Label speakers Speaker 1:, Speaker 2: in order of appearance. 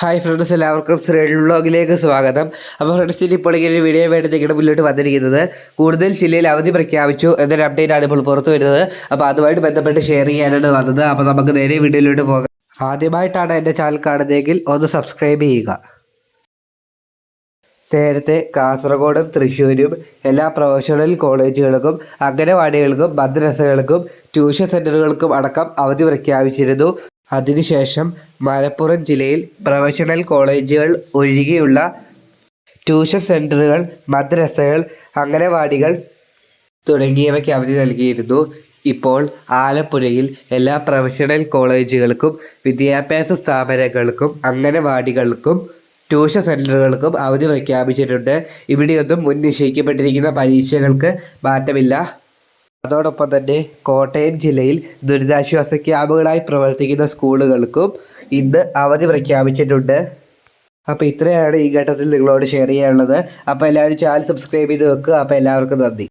Speaker 1: Hi friends എല്ലാവർക്കും ശ്രീ വ്ളോഗിലേക്ക് സ്വാഗതം. അപ്പോൾ ഫ്രണ്ട്സ് ഇപ്പോൾ ഇങ്ങനെ വീഡിയോ വേണ്ടി നിങ്ങളുടെ മുന്നിലോട്ട് വന്നിരിക്കുന്നത്. കൂടുതൽ ജില്ലയിൽ അവധി പ്രഖ്യാപിച്ചു എന്നൊരു അപ്ഡേറ്റ് ആണ് ഇപ്പോൾ പുറത്തു വരുന്നത്. അപ്പോൾ അതുമായിട്ട് ബന്ധപ്പെട്ട് ഷെയർ ചെയ്യാനാണ് വന്നത്. അപ്പോൾ നമുക്ക് നേരെ വീഡിയോയിലോട്ട് പോകാം. ആദ്യമായിട്ടാണ് എന്റെ ചാനൽ കാണുന്നതെങ്കിൽ ഒന്ന് സബ്സ്ക്രൈബ് ചെയ്യുക. നേരത്തെ കാസർഗോഡും തൃശ്ശൂരും എല്ലാ പ്രൊഫഷണൽ കോളേജുകൾക്കും അംഗനവാടികൾക്കും മദ്രസകൾക്കും ട്യൂഷൻ സെന്ററുകൾക്കും അടക്കം അവധി പ്രഖ്യാപിച്ചിരുന്നു. അതിനുശേഷം മലപ്പുറം ജില്ലയിൽ പ്രൊഫഷണൽ കോളേജുകൾ ഒഴികെയുള്ള ട്യൂഷൻ സെന്ററുകൾ മദ്രസകൾ അംഗനവാടികൾ തുടങ്ങിയവയ്ക്ക് അവധി നൽകിയിരുന്നു. ഇപ്പോൾ ആലപ്പുഴയിൽ എല്ലാ പ്രൊഫഷണൽ കോളേജുകൾക്കും വിദ്യാഭ്യാസ സ്ഥാപനങ്ങൾക്കും അംഗനവാടികൾക്കും ട്യൂഷൻ സെന്ററുകൾക്കും അവധി പ്രഖ്യാപിച്ചിട്ടുണ്ട്. ഇവിടെയൊന്നും മുൻ നിശ്ചയിക്കപ്പെട്ടിരിക്കുന്ന പരീക്ഷകൾക്ക് മാറ്റമില്ല. അതോടൊപ്പം തന്നെ കോട്ടയം ജില്ലയിൽ ദുരിതാശ്വാസ ക്യാമ്പുകളായി പ്രവർത്തിക്കുന്ന സ്കൂളുകൾക്കും ഇന്ന് അവധി പ്രഖ്യാപിച്ചിട്ടുണ്ട്. അപ്പോൾ ഇത്രയാണ് ഈ ഘട്ടത്തിൽ നിങ്ങളോട് ഷെയർ ചെയ്യാനുള്ളത്. അപ്പോൾ എല്ലാവരും ചാനൽ സബ്സ്ക്രൈബ് ചെയ്ത് വെക്കുക. അപ്പോൾ എല്ലാവർക്കും നന്ദി.